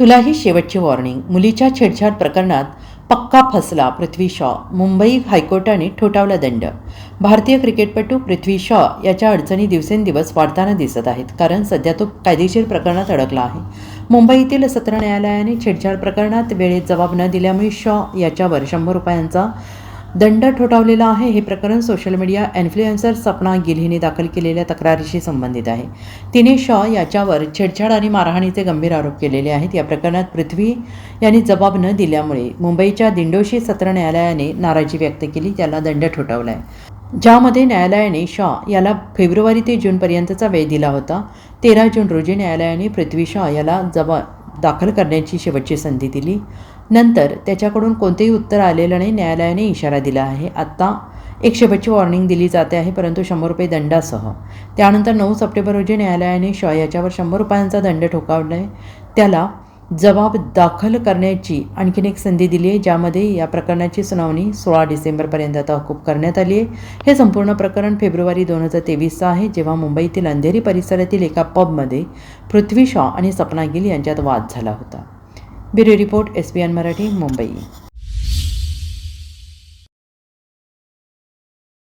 तुलाही शेवटची वॉर्निंग मुलीच्या छेडछाड प्रकरणात पक्का फसला पृथ्वी शॉ. मुंबई हायकोर्टाने ठोठावला दंड. भारतीय क्रिकेटपटू पृथ्वी शॉ याच्या अडचणी दिवसेंदिवस वाढताना दिसत आहेत. कारण सध्या तो कायदेशीर प्रकरणात अडकला आहे. मुंबईतील सत्र न्यायालयाने छेडछाड प्रकरणात वेळेत जबाब न दिल्यामुळे शॉ याच्यावर शंभर रुपयांचा दंड ठोठावलेला आहे. हे प्रकरण social media influencer Sapna Gill हिने दाखल केलेल्या तक्रारीशी संबंधित आहे. तिने शॉ याच्यावर छेडछाड आणि मारहाणीचे गंभीर आरोप केलेले आहेत. या प्रकरणात पृथ्वी यांनी जबाब न दिल्यामुळे मुंबईच्या दिंडोशी सत्र न्यायालयाने नाराजी व्यक्त केली. त्याला दंड ठोठावला आहे. ज्यामध्ये न्यायालयाने शॉ याला फेब्रुवारी ते जूनपर्यंतचा वेळ दिला होता. तेरा जून रोजी न्यायालयाने पृथ्वी शॉ याला जबा दाखल करण्याची शेवटची संधी दिली. नंतर त्याच्याकडून कोणतेही उत्तर आलेलं नाही. न्यायालयाने इशारा दिला आहे. आत्ता एक शेवटची वॉर्निंग दिली जाते आहे परंतु शंभर रुपये दंडासह. त्यानंतर नऊ सप्टेंबर रोजी न्यायालयाने शॉ याच्यावर शंभर रुपयांचा दंड ठोकावला आहे त्याला जबाब दाखल करण्याची आणखीन एक संधी दिली आहे ज्यामध्ये या प्रकरणाची सुनावणी सोळा डिसेंबरपर्यंत तहकूब करण्यात आली आहे. हे संपूर्ण प्रकरण फेब्रुवारी दोन हजार तेवीसचं आहे जेव्हा मुंबईतील अंधेरी परिसरातील एका पबमध्ये पृथ्वी शॉ आणि सपना गिल यांच्यात वाद झाला होता. Bureau report S P N Marathi Mumbai.